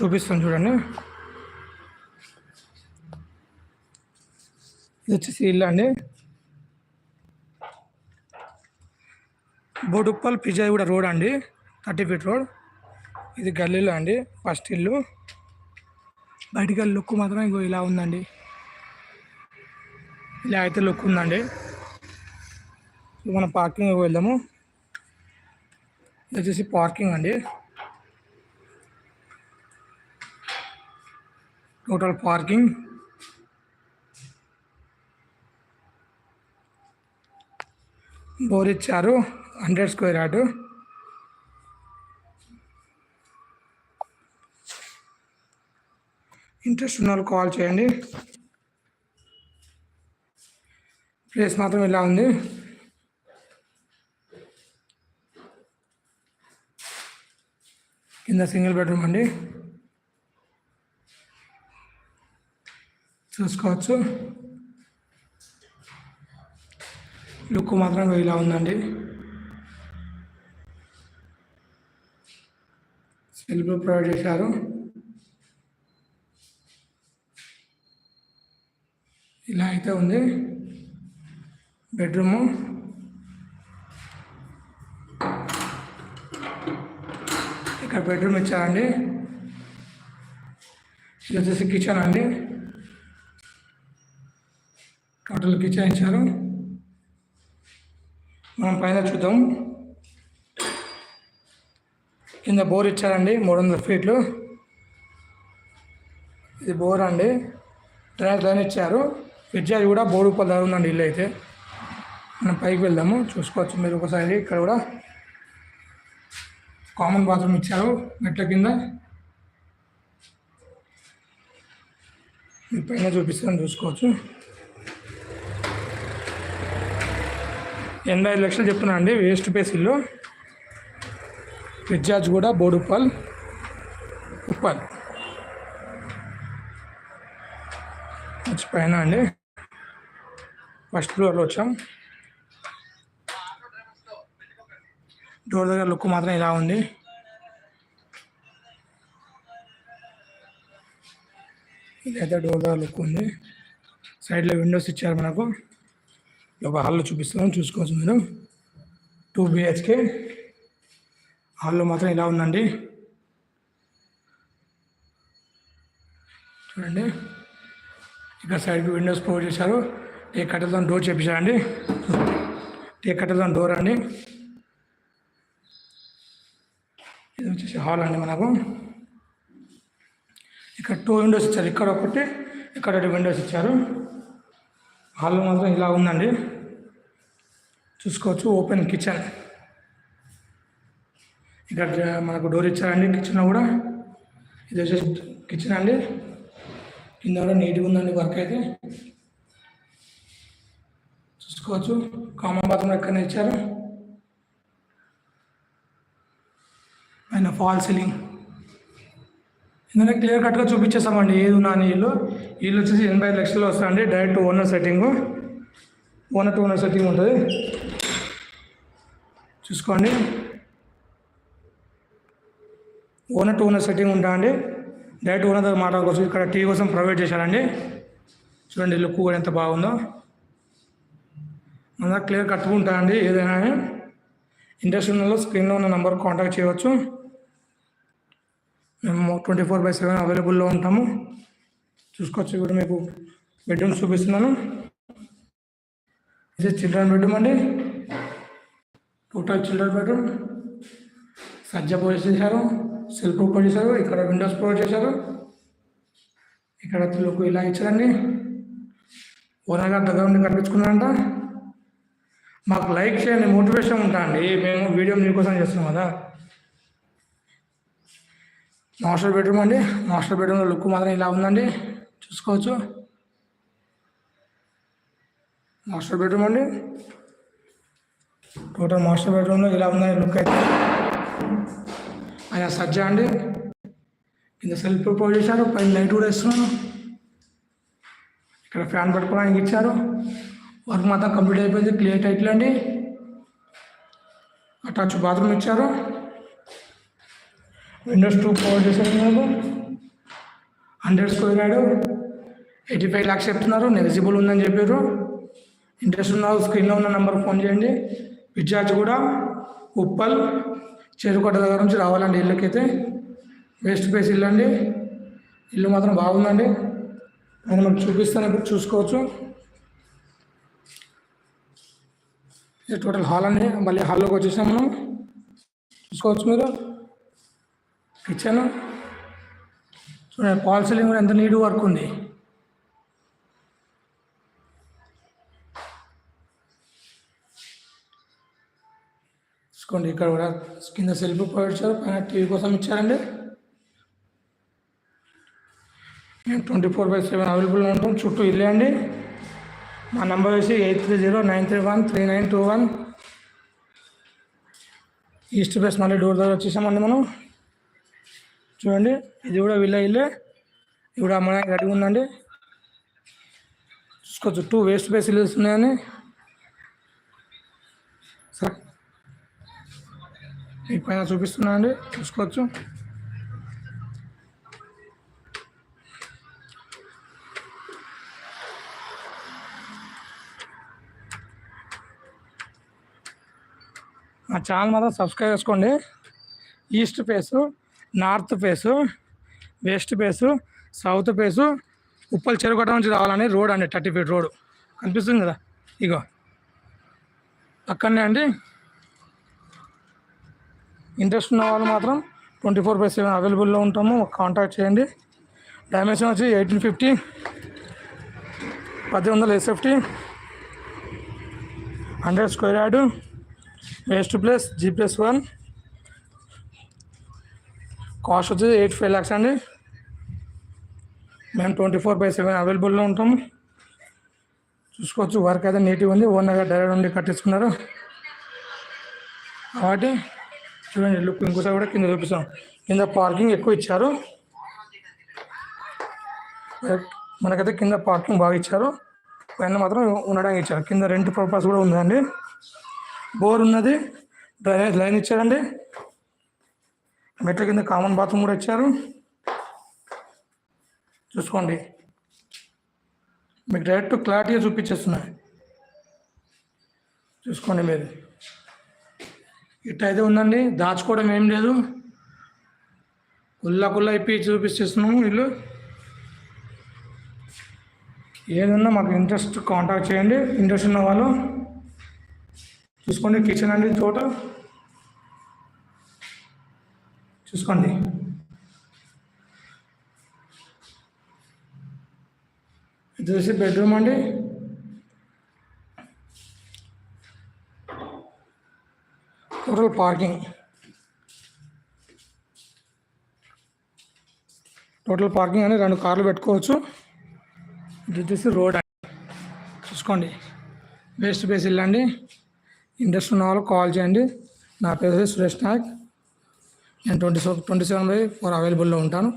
చూపిస్తాను చూడండి. ఇది వచ్చేసి ఇల్లు అండి. బోడుప్పల్ పిజాయిగూడ రోడ్ అండి. Thirty feet road. ఇది గల్లీలో అండి ఫస్ట్ ఇల్లు. బయటికి వెళ్ళి లుక్ మాత్రం ఇంకో ఇలా ఉందండి. ఇలా అయితే లుక్ ఉందండి. ఇప్పుడు మనం పార్కింగ్ వెళ్దాము. ఇది వచ్చేసి పార్కింగ్ అండి. Total parking. బోర్ ఇచ్చారు హండ్రెడ్ స్క్వేర్ యార్డ్. ఇంట్రెస్ట్ ఉన్న వాళ్ళు కాల్ చేయండి. ప్లేస్ మాత్రం ఇలా ఉంది. కింద సింగిల్ బెడ్రూమ్ అండి. చూసుకోవచ్చు. లుక్ మాత్రం ఇలా ఉందండి. సెల్ఫ్ ప్రొవైడ్ చేశారు. ఇలా అయితే ఉంది. బెడ్రూము. ఇక్కడ బెడ్రూమ్ ఇచ్చారండి. ఇది వచ్చేసి కిచెన్ అండి. కట్టలు కిచెన్ మనం పైన చూద్దాం. కింద బోర్ ఇచ్చారండి మూడు వందల ఫీట్లు. ఇది బోర్ అండి. డ్రైనేజ్ లైన్ ఇచ్చారు. విద్యాది కూడా బోర్ రూపాయలు ఉందండి ఇల్లు అయితే. మనం పైకి వెళ్దాము. చూసుకోవచ్చు మీరు ఒకసారి. ఇక్కడ కూడా కామన్ బాత్రూమ్ ఇచ్చారు మెట్ల కింద. మీ పైన చూపిస్తాను చూసుకోవచ్చు. ఎనభై ఐదు లక్షలు చెప్తున్నా అండి వేస్ట్ పేస్ ఇల్లు. రిచార్జ్ కూడా బోడుప్పల్ ఉప్పల్. వచ్చి పైన అండి. ఫస్ట్ ఫ్లోర్లో వచ్చాం. డోర్ దగ్గర లుక్ మాత్రం ఇలా ఉంది. ఇదైతే డోర్ దగ్గర లుక్ ఉంది. సైడ్లో విండోస్ ఇచ్చారు మనకు. ఒక హాల్లో చూపిస్తున్నాను చూసుకోవచ్చు మీరు టూ బిహెచ్కే హాల్లో మాత్రం ఇలా ఉందండి. చూడండి. ఇక్కడ సైడ్కి విండోస్ ప్రొవైడ్ చేశారు. టే కట్టెలతో డోర్ చేపించారండి. టే కట్టెలతో డోర్ అండి. ఇది వచ్చేసి హాల్ అండి మనకు. ఇక్కడ టూ విండోస్ ఇచ్చారు. ఇక్కడ ఒకటి ఇక్కడ ఒకటి విండోస్ ఇచ్చారు. హాల్లో మాత్రం ఇలా ఉందండి. చూసుకోవచ్చు ఓపెన్ కిచెన్. ఇక్కడ మనకు డోర్ ఇచ్చారండి కిచెన్ కూడా. ఇది వచ్చేసి కిచెన్ అండి. కింద కూడా నీట్గా ఉందండి వర్క్ అయితే. చూసుకోవచ్చు కామన్ బాత్రూమ్ ఎక్కడ ఇచ్చారు? ఆయన ఫాల్ సీలింగ్. ఇందులో క్లియర్ కట్గా చూపించేస్తామండి. ఏది ఉన్నా అని ఇల్లు ఇల్లు వచ్చేసి ఎనభై ఐదు లక్షలు వస్తాయండి. Direct owner setting. Owner to owner setting ఉంటుంది. చూసుకోండి. ఓనర్ టు ఓనర్ సెట్టింగ్ ఉంటా అండి. డైరెక్ట్ ఓనర్ దగ్గర మాట్లాడుకోవచ్చు. ఇక్కడ టీ కోసం ప్రొవైడ్ చేశారండి. చూడండి లుక్ కూడా ఎంత బాగుందో. మన క్లియర్ క్లియర్ కట్టుకుంటానండి ఏదైనా ఇంట్రెస్ట్ ఉన్న స్క్రీన్లో ఉన్న నెంబర్ కాంటాక్ట్ చేయవచ్చు. మేము ట్వంటీ ఫోర్ బై సెవెన్ అవైలబుల్లో ఉంటాము. చూసుకోవచ్చు ఇప్పుడు మీకు బెడ్రూమ్ చూపిస్తున్నాను. ఇది చిల్డ్రన్ బెడ్రూమ్ అండి. టోటల్ చిల్డ్రన్ బెడ్రూమ్ సజ్జ ప్రొవైడ్ చేశారు. సెల్ఫ్ ప్రొవైడ్ చేశారు. ఇక్కడ విండోస్ ప్రొవైడ్ చేశారు. ఇక్కడ తెలుగు ఇలా ఇచ్చారండి. ఓనర్ గారు దగ్గర ఉండి కనిపించుకున్నారంట. మాకు లైక్ చేయండి మోటివేషన్ ఉంటా అండి. మేము వీడియో మీకోసం చేస్తున్నాం కదా. మాస్టర్ బెడ్రూమ్ అండి. మాస్టర్ బెడ్రూమ్లో లుక్ మాత్రం ఇలా ఉందండి. చూసుకోవచ్చు. మాస్టర్ బెడ్రూమ్ అండి. టోటల్ మాస్టర్ బెడ్రూమ్లో ఇలా ఉందండి లుక్ అయితే. ఆయన సజ్జ అండి. కింద సెల్ఫ్ ప్రొవైడ్ చేశారు. పైన లైట్ కూడా ఇస్తున్నాను ఇక్కడ ఫ్యాన్ పెట్టుకోవడానికి ఇచ్చారు. వర్క్ మాత్రం కంప్లీట్ అయిపోయింది. క్లియర్ టైట్లు అండి అటాచ్ బాత్రూమ్ ఇచ్చారు. విండోస్ టూ ప్రొవైడ్ చేశారు మేము hundred square yard eighty five lakhs చెప్తున్నారు. నెగిజిబుల్ ఉందని చెప్పారు. ఇంట్రెస్ట్ ఉన్న స్క్రీన్లో ఉన్న నెంబర్ ఫోన్ చేయండి. విద్యార్థి కూడా ఉప్పల్ చెరుకోట దగ్గర నుంచి రావాలండి ఇళ్ళకైతే. వేస్ట్ ప్లేస్ ఇల్లు అండి. ఇల్లు మాత్రం బాగుందండి. నేను మీకు చూపిస్తాను ఇప్పుడు చూసుకోవచ్చు. ఇది టోటల్ హాల్ అండి. మళ్ళీ హాల్లోకి వచ్చేసాం మనం. చూసుకోవచ్చు మీరు. కిచెన్ చూడండి పాల్ సీలింగ్ కూడా ఎంత నీట్ వర్క్ ఉంది. చూసుకోండి ఇక్కడ కూడా కింద సెల్ఫ్ ప్రొవైడ్ చేశారు పైన టీవీ కోసం ఇచ్చారండి. మేము twenty four by seven available ఉంటాం చుట్టూ ఇల్లే అండి. మా నెంబర్ వచ్చి eight three zero nine three one three nine two one. East best మళ్ళీ డోర్ దగ్గర వచ్చేసామండి మనం. చూడండి. ఇది కూడా విల్ల ఇల్లే. ఇది కూడా అమ్మడానికి రెడీ ఉందండి. చూసుకోవచ్చు టూ వేస్ట్ బేస్ ఇల్లుస్ ఉన్నాయని. సరే. మీకు పైన చూపిస్తున్నా అండి. చూసుకోవచ్చు. మా ఛానల్ మాత్రం సబ్స్క్రైబ్ చేసుకోండి. East face. North face west face south face Uppal చెరుగొట్ట నుంచి రావాలని రోడ్ అండి థర్టీ ఫీట్ రోడ్. కనిపిస్తుంది కదా? ఇగో. అక్కడనే అండి. ఇంట్రెస్ట్ ఉన్న వాళ్ళు మాత్రం ట్వంటీ ఫోర్ బై సెవెన్ అవైలబుల్లో ఉంటాము. కాంటాక్ట్ చేయండి. డైమెన్షన్ వచ్చి ఎయిటీన్ ఫిఫ్టీ పది వందల SFT hundred square yard west plus G plus one. Cost వచ్చేసి ఎయిట్ ఫైవ్ ల్యాక్స్ అండి. మేము ట్వంటీ ఫోర్ బై సెవెన్ అవైలబుల్లో ఉంటాము. చూసుకోవచ్చు వర్క్ అయితే నీట్గా ఉంది. ఓనర్గా డైరెక్ట్ ఉండి కట్టించుకున్నారు. కాబట్టి చూడండి లుక్ ఇంకోసారి కూడా కింద చూపిస్తాం. కింద పార్కింగ్ ఎక్కువ ఇచ్చారు. మనకైతే కింద పార్కింగ్ బాగా ఇచ్చారు. పైన మాత్రం ఉండడానికి ఇచ్చారు. కింద రెంట్ పర్పస్ కూడా ఉందండి. బోర్ ఉన్నది. డ్రైనేజ్ లైన్ ఇచ్చారండి. మెట్ల కింద కామన్ బాత్రూమ్ కూడా ఇచ్చారు. చూసుకోండి. మీకు డైరెక్ట్ క్లారిటీగా చూపించేస్తున్నాయి చూసుకోండి మీరు. ఇట్టయితే ఉందండి. దాచుకోవడం ఏం లేదు. కుల్లా కుల్ల ఇప్పి చూపిస్తున్నాము వీళ్ళు. ఏదన్నా మాకు ఇంట్రెస్ట్ కాంటాక్ట్ చేయండి. ఇంట్రెస్ట్ ఉన్న వాళ్ళు. చూసుకోండి కిచెన్ అండి చోట చూసుకోండి. ఇది వచ్చి బెడ్రూమ్ అండి. Total parking. టోటల్ పార్కింగ్ అని రెండు కార్లు పెట్టుకోవచ్చు. ఇది వచ్చేసి రోడ్ అండి. చూసుకోండి. వేస్ట్ బేస్ వెళ్ళండి ఇంట్రెస్ట్ ఉన్న వాళ్ళు కాల్ చేయండి. నా పేరు సురేష్ నాయక్. నేను twenty seven twenty seven by four అవైలబుల్లో ఉంటాను.